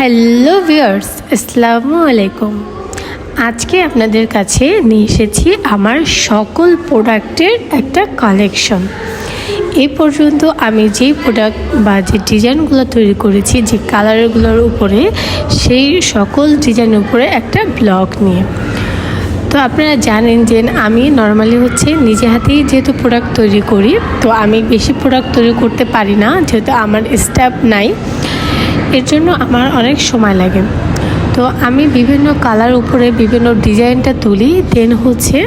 Hello viewers আসসালামু আলাইকুম। আজকে আপনাদের কাছে নিয়ে এসেছি আমার সকল প্রোডাক্টের একটা কালেকশন। এ পর্যন্ত আমি যেই প্রোডাক্ট বা যে ডিজাইনগুলো তৈরি করেছি, যে কালারগুলোর উপরে, সেই সকল ডিজাইনের উপরে একটা ব্লগ নিয়ে। তো আপনারা জানেন যে আমি নর্মালি হচ্ছে নিজে হাতেই যেহেতু প্রোডাক্ট তৈরি করি, তো আমি বেশি প্রোডাক্ট তৈরি করতে পারি না, যেহেতু আমার স্টাফ নাই। এর জন্য আমার অনেক সময় লাগে। তো আমি বিভিন্ন কালার উপরে বিভিন্ন ডিজাইনটা তুলি দেন হচ্ছে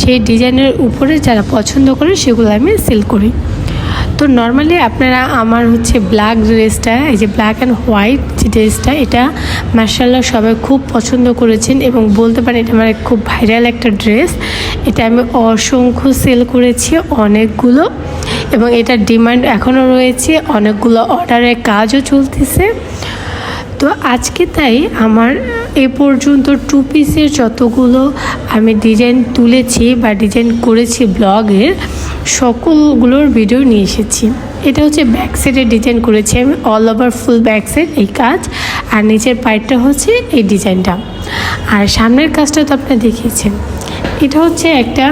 সেই ডিজাইনের উপরে যারা পছন্দ করে সেগুলো আমি সেল করি। তো নর্মালি আপনারা আমার হচ্ছে ব্ল্যাক ড্রেসটা এই যে ব্ল্যাক অ্যান্ড হোয়াইট যে ড্রেসটা এটা মার্শাল্লাহ সবাই খুব পছন্দ করেছেন এবং বলতে পারেন এটা আমার খুব ভাইরাল একটা ড্রেস এটা আমি অসংখ্য সেল করেছি অনেকগুলো এবং এটার ডিমান্ড এখনও রয়েছে, অনেকগুলো অর্ডারের কাজও চলতেছে। তো আজকে তাই আমার এ পর্যন্ত টু পিসের যতগুলো আমি ডিজাইন তুলেছি বা ডিজাইন করেছি ব্লগের সকলগুলোর ভিডিও নিয়ে এসেছি। এটা হচ্ছে ব্যাক সাইডে ডিজাইন করেছি আমি all over full back side এই কাজ, আর নিচের পাইটটা হচ্ছে এই ডিজাইনটা আর সামনের কাজটা তো আপনি দেখিয়েছেন এটা হচ্ছে একটা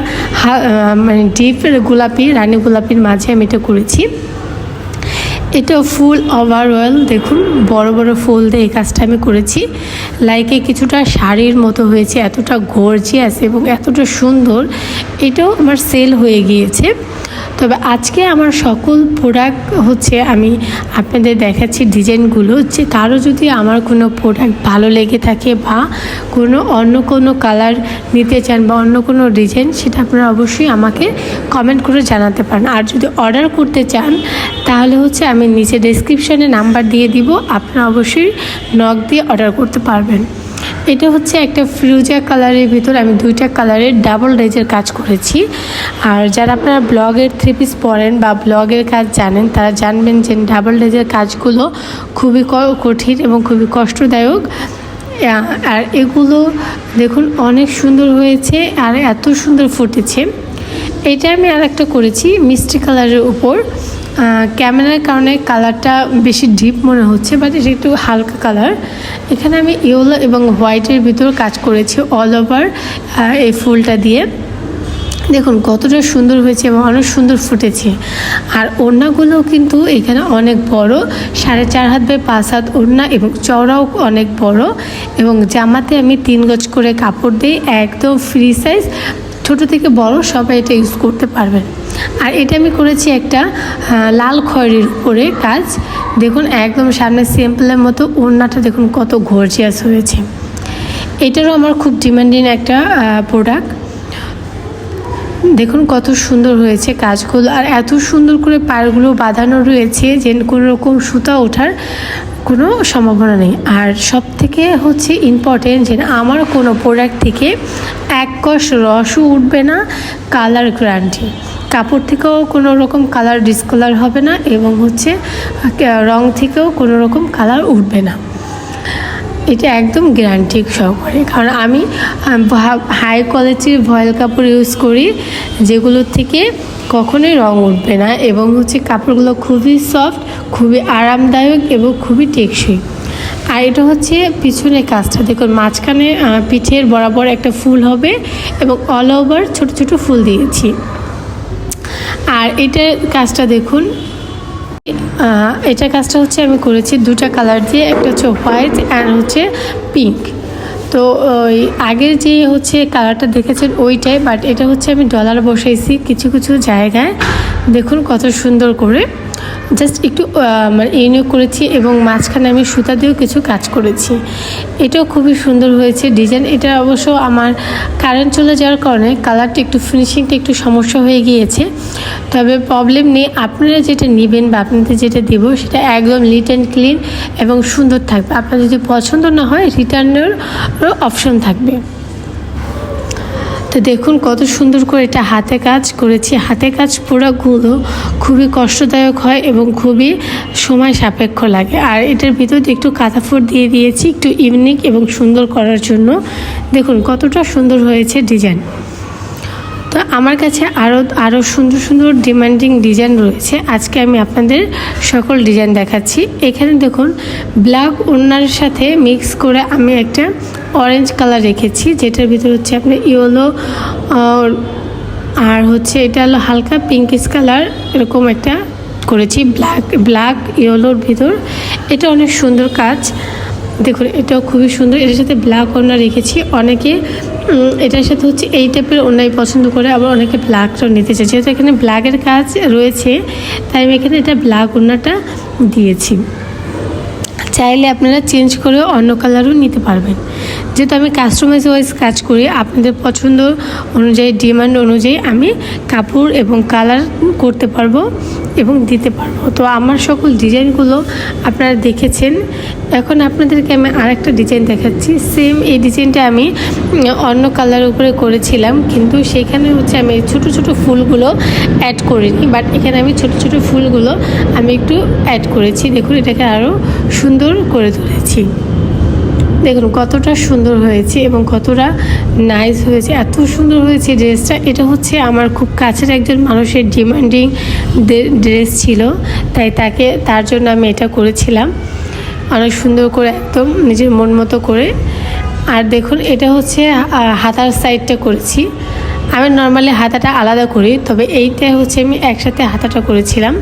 মানে ডিপ গোলাপি, রানী গোলাপির মাঝে আমি এটা করেছি। এটা ফুল ওভারঅল দেখুন, বড় বড় ফুল দিয়ে এই কাজটা আমি করেছি। লাইকে কিছুটা শাড়ির মতো হয়েছে, এতটা গর্জিয়াস এবং এতটা সুন্দর, এটাও আমার সেল হয়ে গিয়েছে। তবে আজকে আমার সকল প্রোডাক্ট হচ্ছে, আমি আপনাদের দেখাচ্ছি ডিজাইনগুলো যে কারও যদি আমার কোনো প্রোডাক্ট ভালো লেগে থাকে বা কোনো অন্য কোনো কালার নিতে চান বা অন্য কোনো ডিজাইন সেটা আপনারা অবশ্যই আমাকে কমেন্ট করে জানাতে পারেন। আর যদি অর্ডার করতে চান তাহলে হচ্ছে আমি নিচে ডেসক্রিপশনে নাম্বার দিয়ে দিব, আপনারা অবশ্যই নখ দিয়ে অর্ডার করতে পারবেন। এটা হচ্ছে একটা ফিরোজা কালারের ভিতর আমি দুইটা কালারের ডাবল রেজের কাজ করেছি। আর যারা আপনারা ব্লগের থ্রি পিস পড়েন বা ব্লগের কাজ জানেন, তারা জানবেন যে ডাবল রেজের কাজগুলো খুবই কঠিন এবং খুবই কষ্টদায়ক। আর এগুলো দেখুন অনেক সুন্দর হয়েছে আর এত সুন্দর ফুটেছে। এটা আমি আর একটা করেছি মিষ্টি কালারের উপর। ক্যামেরার কারণে কালারটা বেশি ডিপ মনে হচ্ছে বাট এটা একটু হালকা কালার। এখানে আমি ইয়েলো এবং হোয়াইটের ভিতর কাজ করেছি অল ওভার এই ফুলটা দিয়ে। দেখুন, কতটা সুন্দর হয়েছে এবং অনেক সুন্দর ফুটেছে। আর ওড়নাগুলো কিন্তু এখানে অনেক বড়, সাড়ে চার হাত বাই পাঁচ হাত ওড়না এবং চওড়াও অনেক বড়। এবং জামাতে আমি তিন গজ করে কাপড় দিই, একদম ফ্রি সাইজ ছোট থেকে বড় সবাই এটা ইউজ করতে পারবেন। আর এটা আমি করেছি একটা লাল খয়েরির উপরে কাজ। দেখুন, একদম সামনে সিম্পলের মতো ওড়নাটা দেখুন কত গর্জিয়াস হয়েছে। এটারও আমার খুব ডিমান্ডিং একটা প্রোডাক্ট দেখুন কত সুন্দর হয়েছে কাজগুলো। আর এত সুন্দর করে পাড়গুলো বাঁধানো রয়েছে যে কোনো রকম সুতা ওঠার কোনো সম্ভাবনা নেই। আর সব থেকে হচ্ছে ইম্পর্টেন্ট যে আমার কোনো প্রোডাক্ট থেকে এক কষ রসও উঠবে না কালার গ্যারান্টি কাপড় থেকেও কোনো রকম কালার ডিসকালার হবে না এবং হচ্ছে রং থেকেও কোনো রকম কালার উঠবে না। এটা একদম গ্যারান্টি সহকারে। কারণ আমি হাই কোয়ালিটির ভয়েল কাপড় ইউজ করি যেগুলোর থেকে কখনোই রং উঠবে না এবং হচ্ছে কাপড়গুলো খুবই সফট খুবই আরামদায়ক এবং খুবই টেকসই। আর এটা হচ্ছে পিছনের কাজটা। দেখুন, মাঝখানে পিঠের বরাবর একটা ফুল হবে এবং অল ওভার ছোট ছোট ফুল দিয়েছি। আর এটার কাজটা দেখুন এটা কাজটা হচ্ছে আমি করেছি দুটা কালার দিয়ে, একটা হচ্ছে হোয়াইট অ্যান্ড হচ্ছে পিঙ্ক তো, ওই আগের যে হচ্ছে কালারটা দেখেছেন ওইটাই বাট এটা হচ্ছে আমি ডলার বসাইছি কিছু কিছু জায়গায়। দেখুন কত সুন্দর করে। জাস্ট একটু মানে ইউনিক করেছি এবং মাঝখানে আমি সুতা দিয়েও কিছু কাজ করেছি। এটাও খুবই সুন্দর হয়েছে ডিজাইন এটা অবশ্য আমার কারেন্ট চলে যাওয়ার কারণে কালারটা একটু ফিনিশিংটা একটু সমস্যা হয়ে গিয়েছে। তবে প্রবলেম নেই, আপনারা যেটা নেবেন বা আপনাদের যেটা দেব সেটা একদম লিট অ্যান্ড ক্লিন এবং সুন্দর থাকবে। আপনার যদি পছন্দ না হয় রিটার্নেরও অপশন থাকবে। তো দেখুন কত সুন্দর করে এটা হাতে কাজ করেছি। হাতে কাজ প্রোডাক্টগুলো খুবই কষ্টদায়ক হয় এবং খুবই সময় সাপেক্ষ লাগে। আর এটার ভিতর একটু কাঁথাফুট দিয়ে দিয়েছি, একটু ইউনিক এবং সুন্দর করার জন্য। দেখুন কতটা সুন্দর হয়েছে ডিজাইন। তো আমার কাছে আরও আরও সুন্দর সুন্দর ডিমান্ডিং ডিজাইন রয়েছে। আজকে আমি আপনাদের সকল ডিজাইন দেখাচ্ছি। এখানে দেখুন ব্ল্যাক ওনার সাথে মিক্স করে আমি একটা অরেঞ্জ কালার রেখেছি, যেটার ভিতর হচ্ছে আপনার ইয়েলো আর হচ্ছে এটা হলো হালকা পিঙ্কিশ কালার এরকম একটা করেছি ব্ল্যাক ব্ল্যাক ইয়েলোর ভিতর। এটা অনেক সুন্দর কাজ। দেখুন, এটাও খুবই সুন্দর। এটার সাথে ব্ল্যাক ওড়না রেখেছি। অনেকে এটার সাথে হচ্ছে এই টাইপের ওড়নাই পছন্দ করে, আবার অনেকে ব্ল্যাকটাও নিতে চাই যেহেতু এখানে ব্ল্যাকের কাজ রয়েছে, তাই আমি এখানে এটা ব্ল্যাক ওড়নাটা দিয়েছি। চাইলে আপনারা চেঞ্জ করে অন্য কালারও নিতে পারবেন। যেহেতু আমি কাস্টমাইজ ওয়াইজ কাজ করি, আপনাদের পছন্দ অনুযায়ী ডিমান্ড অনুযায়ী আমি কাপড় এবং কালার করতে পারব এবং দিতে পারব। তো আমার সকল ডিজাইনগুলো আপনারা দেখেছেন। এখন আপনাদেরকে আমি আরেকটা ডিজাইন দেখাচ্ছি। সেম এই ডিজাইনটা আমি অন্য কালার উপরে করেছিলাম, কিন্তু সেখানে হচ্ছে আমি ছোট ছোট ফুলগুলো অ্যাড করিনি বাট এখানে আমি ছোট ছোট ফুলগুলো আমি একটু অ্যাড করেছি। দেখুন, এটাকে আরও সুন্দর করে তুলেছি। দেখুন, কতটা সুন্দর হয়েছে এবং কতটা নাইস হয়েছে। এত সুন্দর হয়েছে ড্রেসটা। এটা হচ্ছে আমার খুব কাছের একজন মানুষের ডিমান্ডিং ড্রেস ছিল। তাই তাকে, তার জন্য আমি এটা করেছিলাম। অনেক সুন্দর করে একদম নিজের মন মতো করে। আর দেখুন, এটা হচ্ছে হাতার সাইডটা করেছি। আমি নর্মালি হাতাটা আলাদা করি, তবে এইটা হচ্ছে আমি একসাথে হাতাটা করেছিলাম।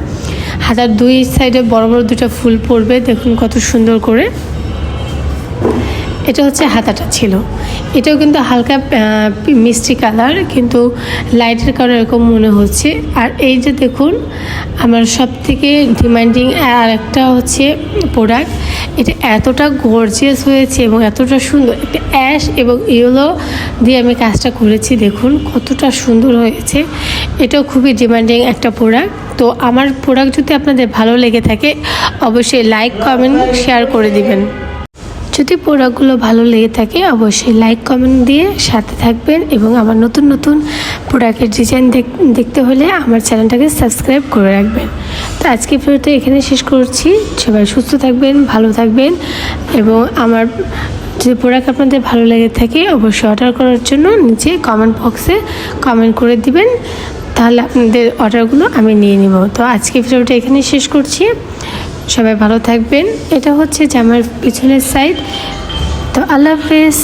হাতার দুই সাইডে বড় বড় দুটো ফুল পড়বে। দেখুন কত সুন্দর করে। এটা হচ্ছে হাতাটা ছিল। এটাও কিন্তু হালকা মিষ্টি কালার, কিন্তু লাইটের কারণে এরকম মনে হচ্ছে। আর এই যে দেখুন, আমার সব থেকে ডিমান্ডিং আর একটা হচ্ছে প্রোডাক্ট এটা এতটা গর্জিয়াস হয়েছে এবং এতটা সুন্দর। একটা অ্যাশ এবং ইয়েলো দিয়ে আমি কাজটা করেছি, দেখুন কতটা সুন্দর হয়েছে। এটাও খুবই ডিমান্ডিং একটা প্রোডাক্ট তো আমার প্রোডাক্ট যদি আপনাদের ভালো লেগে থাকে, অবশ্যই লাইক কমেন্ট শেয়ার করে দিবেন। যদি প্রোডাক্টগুলো ভালো লেগে থাকে, অবশ্যই লাইক কমেন্ট দিয়ে সাথে থাকবেন এবং আমার নতুন নতুন প্রোডাক্টের ডিজাইন দেখতে হলে আমার চ্যানেলটাকে সাবস্ক্রাইব করে রাখবেন। তো আজকে ভিডিওতে এখানে শেষ করছি। সবাই সুস্থ থাকবেন, ভালো থাকবেন এবং আমার যে প্রোডাক্ট আপনাদের ভালো লেগে থাকে, অবশ্যই অর্ডার করার জন্য নিচে কমেন্ট বক্সে কমেন্ট করে দিবেন। তাহলে আপনাদের অর্ডারগুলো আমি নিয়ে নিব। তো আজকে ভিডিওটা এখানে শেষ করছি। সবাই ভালো থাকবেন। এটা হচ্ছে জামার পিছনের সাইড তো আল্লাহ হাফেজ।